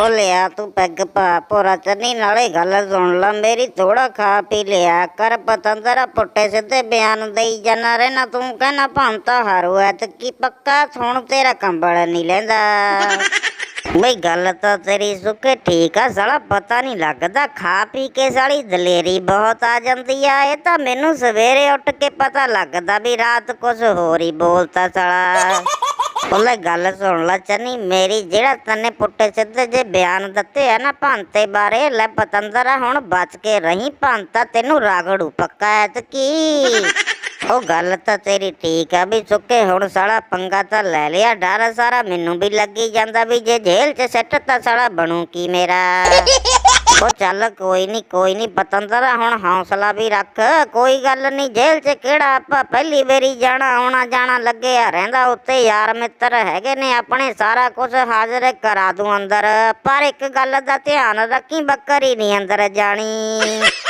ਉਹ ਲਿਆ ਤੂੰ ਪੈਗ ਪਾ, ਭੋਰਾ ਚੰਨੀ ਨਾਲੇ ਗੱਲ ਸੁਣ ਲਾ, ਮੇਰੀ ਥੋੜਾ ਖਾ ਪੀ ਲਿਆ ਕਰ ਪਤੰਦਰਾ ਪੁੱਟੇ ਸਿੱਧੇ ਬਿਆਨ ਦੇਈ ਜਾਣਾ ਰਹਿਣਾ, ਤੂੰ ਕਹਿਣਾ ਭੰਤਾ ਹਾਰੂ ਐ ਤੇ ਕੀ ਪੱਕਾ, ਸੁਣ ਤੇਰਾ ਕੰਬਲ ਨਹੀਂ ਲੈਂਦਾ। ਬਈ ਗੱਲ ਤਾਂ ਤੇਰੀ ਸੁੱਕੇ ਠੀਕ ਆ, ਸਾਲਾ ਪਤਾ ਨਹੀਂ ਲੱਗਦਾ, ਖਾ ਪੀ ਕੇ ਸਾਲੀ ਦਲੇਰੀ ਬਹੁਤ ਆ ਜਾਂਦੀ ਆ, ਇਹ ਤਾਂ ਮੈਨੂੰ ਸਵੇਰੇ ਉੱਠ ਕੇ ਪਤਾ ਲੱਗਦਾ ਵੀ ਰਾਤ ਕੁਝ ਹੋਰ ਹੀ ਬੋਲਤਾ ਸਾਲਾ। ਉਹਲੇ ਗੱਲ ਸੁਣ ਲਾ ਚੰਨੀ, ਮੇਰੀ ਜਿਹੜਾ ਤੰਨੇ ਪੁੱਟੇ ਸਿੱਧੇ ਜੇ ਬਿਆਨ ਦਿੱਤੇ ਆ ਨਾ ਭੰਤੇ ਬਾਰੇ, ਲੈ ਪਤੰਦਰਾ ਹੁਣ ਬਚ ਕੇ ਰਹੀ, ਭੰਤਾ ਤੈਨੂੰ ਰਾਗੜੂ ਪੱਕਾ ਐ ਕੀ ਉਹ ਗੱਲ ਤਾਂ ਤੇਰੀ ਠੀਕ ਆ ਵੀ ਸੁੱਕੇ ਹੁਣ ਸਾਲਾ ਪੰਗਾ ਤਾਂ ਲੈ ਲਿਆ ਡਰ ਸਾਰਾ ਮੈਨੂੰ ਵੀ ਲੱਗੀ ਜਾਂਦਾ ਵੀ ਜੇ ਜੇਲ੍ਹ 'ਚ ਸੱਟ ਤਾਂ ਸਾਲਾ ਬਣੂ ਕੀ ਮੇਰਾ। ਉਹ ਚੱਲ ਕੋਈ ਨਹੀਂ ਕੋਈ ਨਹੀਂ ਪਤੰਦਰਾ ਹੁਣ ਹੌਸਲਾ ਵੀ ਰੱਖ ਕੋਈ ਗੱਲ ਨਹੀਂ ਜੇਲ੍ਹ 'ਚ ਕਿਹੜਾ ਆਪਾਂ ਪਹਿਲੀ ਵਾਰੀ ਜਾਣਾ ਆਉਣਾ ਜਾਣਾ ਲੱਗਿਆ ਰਹਿੰਦਾ ਉੱਤੇ ਯਾਰ ਮਿੱਤਰ ਹੈਗੇ ਨੇ ਆਪਣੇ ਸਾਰਾ ਕੁਝ ਹਾਜ਼ਰ ਕਰਾ ਦੂੰ ਅੰਦਰ ਪਰ ਇੱਕ ਗੱਲ ਦਾ ਧਿਆਨ ਰੱਖੀ ਬੱਕਰੀ ਨਹੀਂ ਅੰਦਰ ਜਾਣੀ।